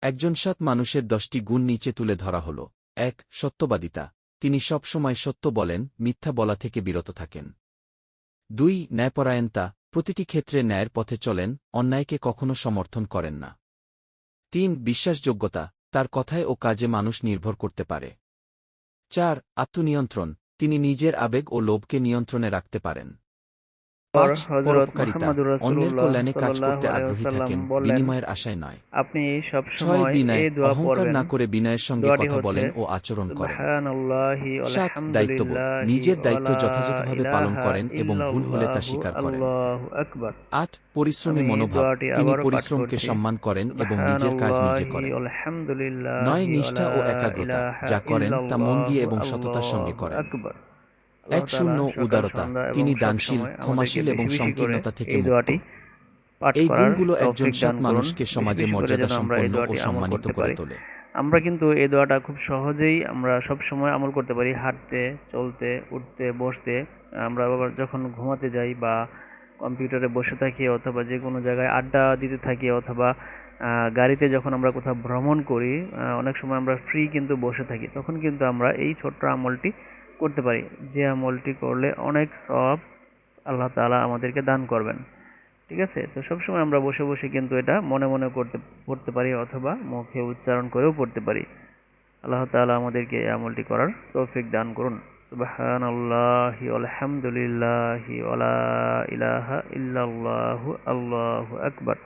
একজন সৎ মানুষের দশটি গুণ নিচে তুলে ধরা হল। এক, সত্যবাদিতা। তিনি সব সময় সত্য বলেন, মিথ্যা বলা থেকে বিরত থাকেন। দুই, ন্যায়পরায়ণতা। প্রতিটি ক্ষেত্রে ন্যায়ের পথে চলেন, অন্যায়কে কখনো সমর্থন করেন না। তিন, বিশ্বাসযোগ্যতা। তার কথায় ও কাজে মানুষ নির্ভর করতে পারে। চার, আত্মনিয়ন্ত্রণ। তিনি নিজের আবেগ ও লোভকে নিয়ন্ত্রণে রাখতে পারেন। পাঁচ হযরত পরোপকারিতা। মুহাম্মদুর অন্যের রাসূলুল্লাহ কল্যাণে কাজ করতে আগ্রহী থাকেন বিনিময়ের আশায় নয়। আপনি সব সময় বিনয় অহংকার না করে বিনয়ের সঙ্গে কথা বলেন ও আচরণ করেন। সাত দায়িত্ববোধ। নিজের দায়িত্ব যথাযথভাবে পালন করেন এবং ভুল হলে তা স্বীকার করেন। আট পরিশ্রমী মনোভাব। তিনি পরিশ্রমকে সম্মান করেন এবং নিজের কাজ নিজে করেন। নয় নিষ্ঠা ও একাগ্রতা। যা করেন তা মন দিয়ে এবং সততার সঙ্গে করেন। এক শূন্য উদারতা। তিনি দানশীল ক্ষমাশীল এবং সংকীর্ণতা থেকে এই মুক্ত। এই গুণগুলো একজন সৎ মানুষকে সমাজে মর্যাদা সম্পন্ন ও সম্মানিত করে তোলে। আমরা কিন্তু এই দোয়াটা খুব সহজেই আমরা সব সময় আমল করতে পারি। হাঁটতে চলতে উঠতে বসতে। আমরা আবার যখন ঘুমাতে যাই বা কম্পিউটারে বসে থাকি অথবা যে কোনো জায়গায় আড্ডা দিতে থাকি অথবা আহ, গাড়িতে যখন আমরা কোথাও ভ্রমণ করি অনেক সময় আমরা ফ্রি কিন্তু বসে থাকি তখন কিন্তু আমরা এই ছোট্ট আমলটি করতে পারি। যে আমলটি করলে অনেক সব আল্লাহ তাআলা আমাদেরকে দান করবেন। ঠিক আছে? তো সবসময় আমরা বসে বসে কিন্তু এটা মনে মনে করতে, পড়তে পারি অথবা মুখে উচ্চারণ করেও পড়তে পারি। আল্লাহ তাআলা আমাদেরকে এই আমলটি করার তৌফিক দান করুন। সুবাহান আল্লাহি আলহামদুলিল্লাহি ওয়ালা ইলাহা ইল্লাল্লাহু আল্লাহু আকবার।